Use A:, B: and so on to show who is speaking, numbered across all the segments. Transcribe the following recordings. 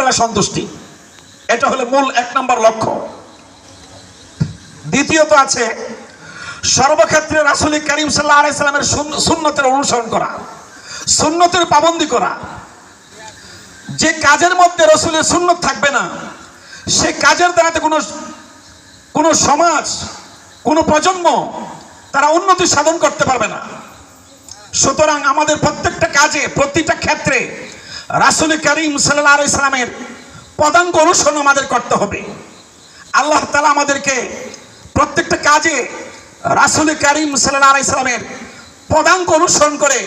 A: তালা সন্তুষ্টি। এটা হলো মূল এক নম্বর লক্ষ্য। দ্বিতীয়ত আছে সর্বক্ষেত্রে রাসুল করিম সাল্লাহ আলাইসালামের সুন্নতের অনুসরণ করা, সুন্নতের পাবন্দি করা। যে কাজের মধ্যে রসুলের সুন্নত থাকবে না, সে কাজের দ্বারাতে কোনো কোনো সমাজ, কোনো প্রজন্ম তারা উন্নতি সাধন করতে পারবে না। সুতরাং আমাদের প্রত্যেকটা কাজে, প্রতিটা ক্ষেত্রে রাসুল করিম সাল্লাহ ইসলামের পদাঙ্ক অনুসরণ আমাদের করতে হবে। আল্লাহ তালা আমাদেরকে প্রত্যেকটা কাজে রাসুল করিম সাল্লাহ ইসলামের পদাঙ্ক অনুসরণ করে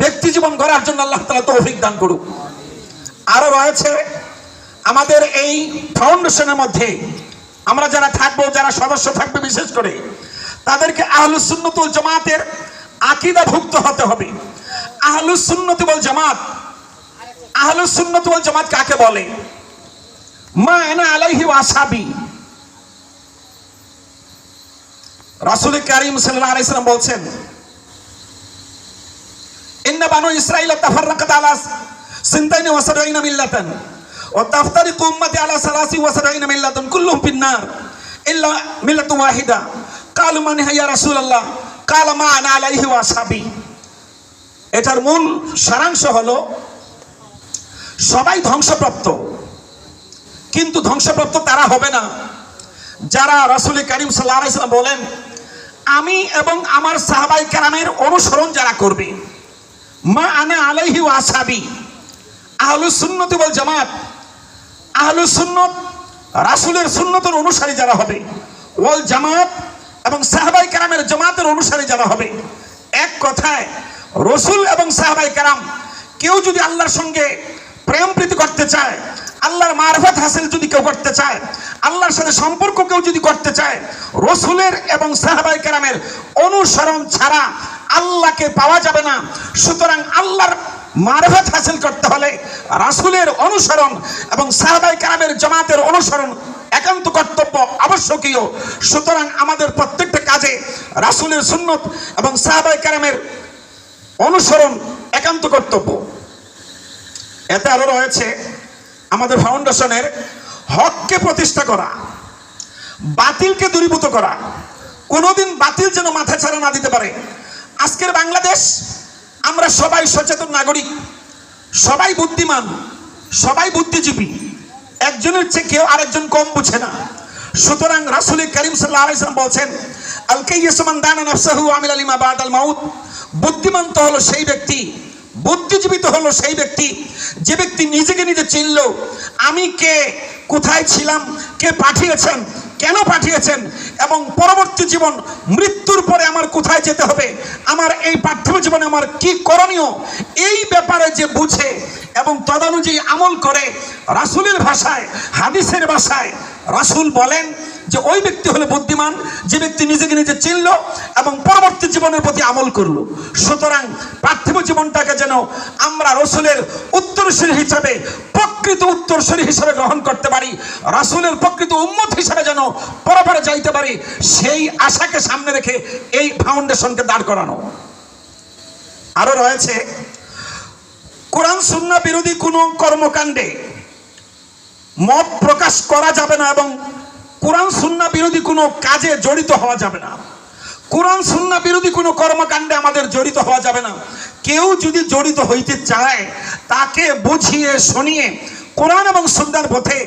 A: ব্যক্তি জীবন গড়ার জন্য আল্লাহ তালা তৌফিক দান করুক। আরও রয়েছে, আমাদের এই ফাউন্ডেশনের মধ্যে আমরা যারা থাকব, যারা সদস্য থাকবে বিশেষ করে, তাদেরকে আহলুসুন্নতুল জামাতের আকিদাভুক্ত হতে হবে। আহলুসুন্নতি বল জামাত আহলুসুন্নতি বল জামাত কাকে বলে? মা এনা আলাইহি ওয়াসাবি রাসূল কারীম সাল্লাল্লাহু আলাইহি সাল্লাম বলছেন আলা সিনতাইন ওয়া সাবঈনা মিল্লাতান ওয়া তাফতারিকু উম্মতি ওয়াহিদা। কালু মা আনা এটার মূল সারাংশ হলো সবাই ধ্বংসপ্রাপ্ত। কিন্তু ধ্বংসপ্রাপ্ত তারা হবে না। যারা রাসূল করিম আলাইহি বলেন, আমি এবং আমার সাহাবাই কেরামের অনুসরণ যারা করবে, মা আনা আলাইহি ওয়াসাবি আহলুস সুন্নতি বল জামাত, আহলুস সুন্নত, রাসূলের সুন্নতের অনুসারী যারা হবে, ওয়াল জামাত এবং সাহাবাই কেরামের জামাতের অনুসারী যারা হবে, এক কথায় রসুল এবং সাহাবাই কেরাম কেউ যদি আল্লাহর সঙ্গে প্রেম প্রীতি করতে চায়, আল্লাহর মারফত হাসিল যদি কেউ করতে চায়, আল্লাহর সাথে সম্পর্ক কেউ যদি করতে চায়, রসুলের এবং সাহাবাই কেরামের অনুসরণ ছাড়া আল্লাহকে পাওয়া যাবে না। সুতরাং আল্লাহর মারফত হাসিল করতে হলে রাসুলের অনুসরণ এবং সাহাবাই কেরামের জামাতের অনুসরণ একান্ত কর্তব্য আবশ্যকীয়। সুতরাং আমাদের প্রত্যেকটা কাজে রাসুলের সুন্নত এবং সাহাবাই কেরামের অনুসরণ একান্ত কর্তব্য। এতে আরও রয়েছে আমাদের ফাউন্ডেশনের হককে প্রতিষ্ঠা করা, বাতিলকে দূরীভূত করা, কোনোদিন বাতিল যেন মাথা ছাড়া না দিতে পারে। আজকের বাংলাদেশ, আমরা সবাই সচেতন নাগরিক, সবাই বুদ্ধিমান, সবাই বুদ্ধিজীবী। একজনের চেয়ে কেউ আরেকজন কম বুঝে না। সুতরাং রাসুল করিম সাল্লাহ বলছেন আলকাইয়াসমান দানা নফসাহু আমিল আলিমা বাদ আল মাউত। বুদ্ধিমান তো হলো সেই ব্যক্তি বুদ্ধিজীবী তো হলো সেই ব্যক্তি। যে ব্যক্তি নিজেকে নিজে চিনল, আমি কে? কোথায় ছিলাম? কে পাঠিয়েছেন? কেন পাঠিয়েছেন? এবং পরবর্তী জীবন মৃত্যুর পরে আমার কোথায় যেতে হবে? আমার এই পার্থিব জীবনে আমার কি করণীয়? এই ব্যাপারে যে বুঝে এবং তদানুযায়ী আমল করে রাসুলের ভাষায়, হাদিসের ভাষায় রাসুল বলেন যে ওই ব্যক্তি হলো বুদ্ধিমান, যে ব্যক্তি নিজেকে নিজে চিনল এবং পরবর্তী জীবনের প্রতি আমল করল। সুতরাং পার্থিব জীবনটাকে যেন আমরা রসুলের উত্তরসূরি হিসাবে, প্রকৃত উত্তরসূরি হিসাবে গ্রহণ করতে পারি, রাসুলের প্রকৃত উন্মত হিসাবে যেন পরপরে যাইতে পারি, সেই আশাকে সামনে রেখে এই ফাউন্ডেশনকে দাঁড় করানো। আরও রয়েছে, কোরআন সুন্না বিরোধী কোনো কর্মকাণ্ডে মত প্রকাশ করা যাবে না এবং কোরআন সুন্না বিরোধী কোনো কাজে জড়িত হওয়া যাবে না। কোরআন সুন্না বিরোধী কোনো কর্মকাণ্ডে আমাদের জড়িত হওয়া যাবে না। কেউ যদি জড়িত হইতে চায়, তাকে বুঝিয়ে, শুনিয়ে, কোরআন এবং সুন্নার পথে,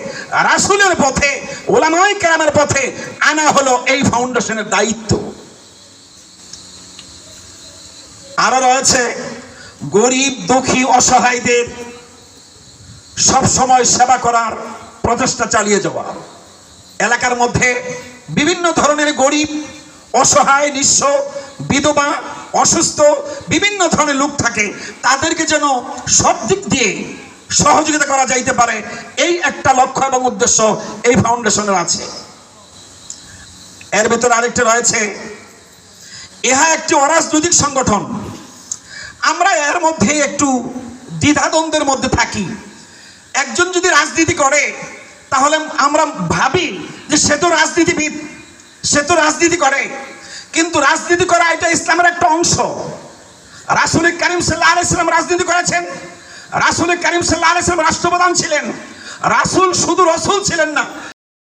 A: রাসুলের পথে ওলামাই কেরামের পথে আনা হলো এই ফাউন্ডেশনের দায়িত্ব। আরও রয়েছে, গরিব, দুঃখী, অসহায়দের সব সময় সেবা করার প্রচেষ্টা চালিয়ে যাওয়া। এলাকার মধ্যে বিভিন্ন ধরনের গরিব, অসহায়, নিঃস্ব, বিধবা, অসুস্থ, বিভিন্ন ধরনের লোক থাকে, তাদেরকে যেন সব দিক দিয়ে সহযোগিতা করা যাইতে পারে, এই একটা লক্ষ্য এবং উদ্দেশ্য এই ফাউন্ডেশনের আছে। এর ভিতরে আরেকটি রয়েছে, ইহা একটি অরাজনৈতিক সংগঠন। আমরা এর মধ্যে একটু দ্বিধাদ্বন্দ্বের মধ্যে থাকি। একজন যদি রাজনীতি করে তাহলে আমরা ভাবি যে সে তো রাজনীতিবিদ, সে তো রাজনীতি করে। কিন্তু রাজনীতি করা এটা ইসলামের একটা অংশ। রাসুল করিম সাল্লাহ আলাইসালাম রাজনীতি করেছেন। রাসুল করিম সাল্লাহ আলাইসালাম রাষ্ট্রপ্রধান ছিলেন। রাসুল শুধু রসুল ছিলেন না